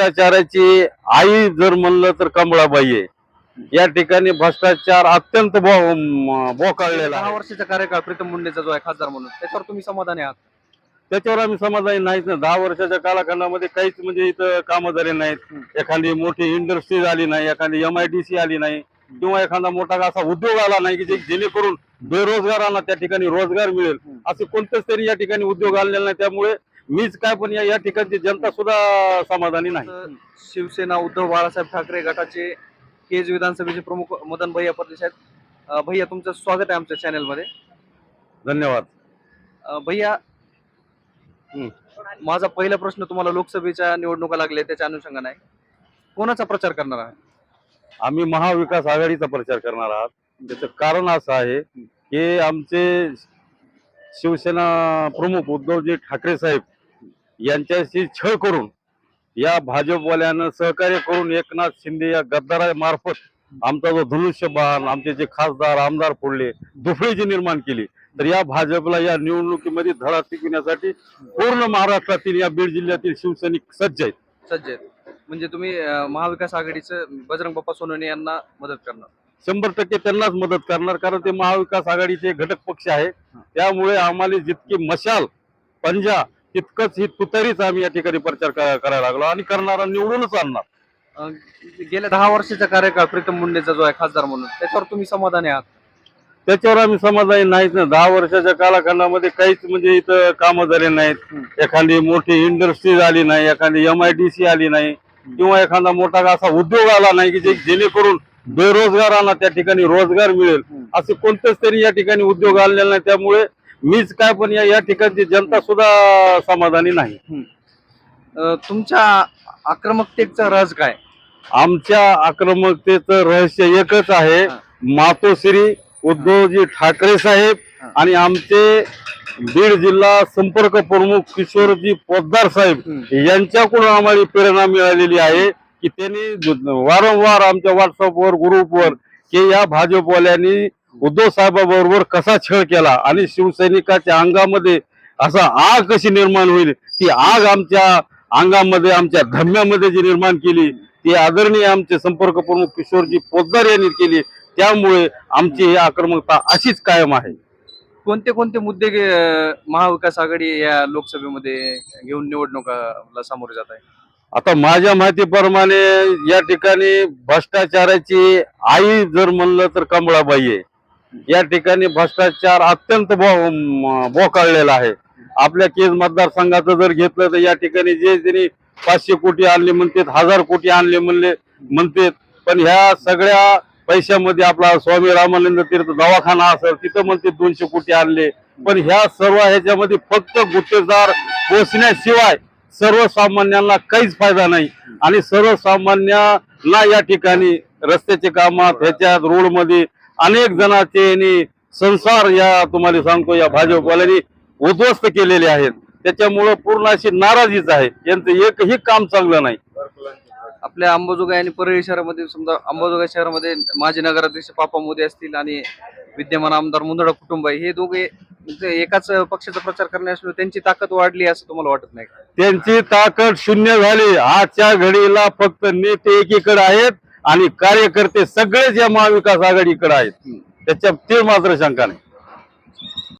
भ्रष्टाचाराची आई जर म्हणलं तर कमळाबाई आहे. या ठिकाणी भ्रष्टाचार अत्यंत बोकाळलेला दहा आहे. वर्षाचा कार्यकाळ प्रीतम मुंडेचा जो आहे खासदार म्हणून त्याच्यावर तुम्ही समाधानी आहात? त्याच्यावर आम्ही समाधानी नाहीच ना. दहा वर्षाच्या कालखंडामध्ये काहीच म्हणजे इथं कामं झाले नाहीत. एखादी मोठी इंडस्ट्री आली नाही एखादी एम आय डी सी आली नाही किंवा एखादा मोठा असा उद्योग आला नाही की जे जेणेकरून बेरोजगारांना त्या ठिकाणी रोजगार मिळेल. असे कोणतेच तरी या ठिकाणी उद्योग आलेले नाही. त्यामुळे मीच काय पण या या ठिकाणची जनता सुद्धा समाधानी नाही. शिवसेना उद्धव बाळासाहेब ठाकरे गटाचे केज विधानसभेचे प्रमुख मदन भैया परदेश आहेत भैया तुमचं स्वागत आहे आमच्या चॅनलमध्ये धन्यवाद भैया हम्म. माझा पहिला प्रश्न तुम्हाला लोकसभेच्या निवडणुका लागल्या त्याच्या अनुषंगाने आहे. कोणाचा प्रचार करणार आहे आम्ही महाविकास आघाडीचा प्रचार करणार आहात. त्याचं कारण असं आहे की आमचे शिवसेना प्रमुख उद्धवजी ठाकरे साहेब यांच्याशी छळ करून या भाजपवाल्यानं सहकार्य करून एकनाथ शिंदे या गद्दारामार्फत आमचा जो धनुष्यबाण आमचे जे खासदार आमदार फोडले दुफळी जी निर्माण केली. तर या भाजपला या निवडणुकीमध्ये धडा टिकविण्यासाठी पूर्ण महाराष्ट्रातील या बीड जिल्ह्यातील शिवसैनिक सज्ज आहेत. सज्ज आहेत. म्हणजे तुम्ही महाविकास आघाडीचं बजरंग बाप्पा सोनवणे यांना मदत करणार. शंभर टक्के त्यांनाच मदत करणार कारण ते महाविकास आघाडीचे घटक पक्ष आहे. त्यामुळे आम्हाला जितकी मशाल पंजा तितकंच ही तुतारीच आम्ही या ठिकाणी प्रचार करायला लागलो आणि करणारा निवडूनच आणणार. अं, गेल्या दहा वर्षाचा कार्यकाळ प्रीतम मुंडेचा जो आहे खासदार म्हणून त्याच्यावर तुम्ही समाधानी आहात? त्याच्यावर आम्ही समाधानी नाहीच ना. दहा वर्षाच्या कालखंडामध्ये काहीच म्हणजे इथं कामं झाले नाहीत. एखादी मोठी इंडस्ट्री आली नाही एखादी एम आय डी सी आली नाही किंवा एखादा मोठा असा उद्योग आला नाही की जे जेणेकरून बेरोजगारांना त्या ठिकाणी रोजगार मिळेल. असे कोणतेच तरी या ठिकाणी उद्योग आलेले नाही. त्यामुळे मीच काय पण या या ठिकाणची जनता सुद्धा समाधानी नाही अं, तुमच्या आक्रमकतेचा राज काय आमच्या आक्रमकतेचं रहस्य एकच आहे हा. मातोश्री उद्धवजी ठाकरे साहेब हा. आणि आमचे बीड जिल्हा संपर्क प्रमुख किशोरजी पोद्दार साहेब यांच्याकडून आम्हाला प्रेरणा मिळालेली आहे की त्यांनी वारंवार आमच्या व्हॉट्सअपवर ग्रुपवर की या भाजपवाल्यांनी उद्धव साहेबाबरोबर कसा छळ केला आणि शिवसैनिकाच्या अंगामध्ये असा आग कशी निर्माण होईल? ती आग आमच्या अंगामध्ये आमच्या धम्यामध्ये जी निर्माण केली ती आदरणीय आमचे संपर्क प्रमुख किशोरजी पोद्दार यांनी केली त्यामुळे आमची ही आक्रमकता अशीच कायम आहे. कोणते कोणते मुद्दे महाविकास आघाडी या लोकसभेमध्ये घेऊन निवडणुकाला सामोरे जात आहे? आता माझ्या माहितीप्रमाणे या ठिकाणी भ्रष्टाचाराची आई जर म्हणलं तर कमळाबाई आहे. या ठिकाणी भ्रष्टाचार अत्यंत बो- बोकाळलेला आहे. आपल्या केज मतदारसंघाचं जर घेतलं तर या ठिकाणी जे त्यांनी पाचशे कोटी आणले म्हणतात हजार कोटी आणले म्हणले म्हणतात पण ह्या सगळ्या पैशामध्ये आपला स्वामी रामानंद तीर्थ दवाखाना असेल तिथं म्हणते दोनशे कोटी आणले. पण ह्या सर्व ह्याच्यामध्ये फक्त गुत्तेदार पोचण्याशिवाय सर्वसामान्यांना काहीच फायदा नाही. आणि सर्वसामान्यांना या ठिकाणी रस्त्याचे कामात ह्याच्यात रोडमध्ये अनेक जणांचे संसार या तुम्हाला सांगतो या भाजपवाल्यांनी उद्ध्वस्त केलेले आहेत. त्याच्यामुळं पूर्ण अशी नाराजीच आहे. यांचं एकही काम चांगलं नाही. आपल्या अंबाजोगाई आणि परळी शहरामध्ये समजा अंबाजोगाई शहरामध्ये माजी नगराध्यक्ष पापा मोदी असतील आणि विद्यमान आमदार मुंदडा कुटुंब आहे हे दोघे म्हणजे एकाच पक्षाचा प्रचार करण्यास त्यांची ताकद वाढली असं तुम्हाला वाटत नाही त्यांची ताकद शून्य झाली. आजच्या घडीला फक्त नेते एकीकडे आहेत. आणि कार्यकर्ते सगळेच या महाविकास आघाडीकडे आहेत. त्याच्यात ते मात्र शंका नाही.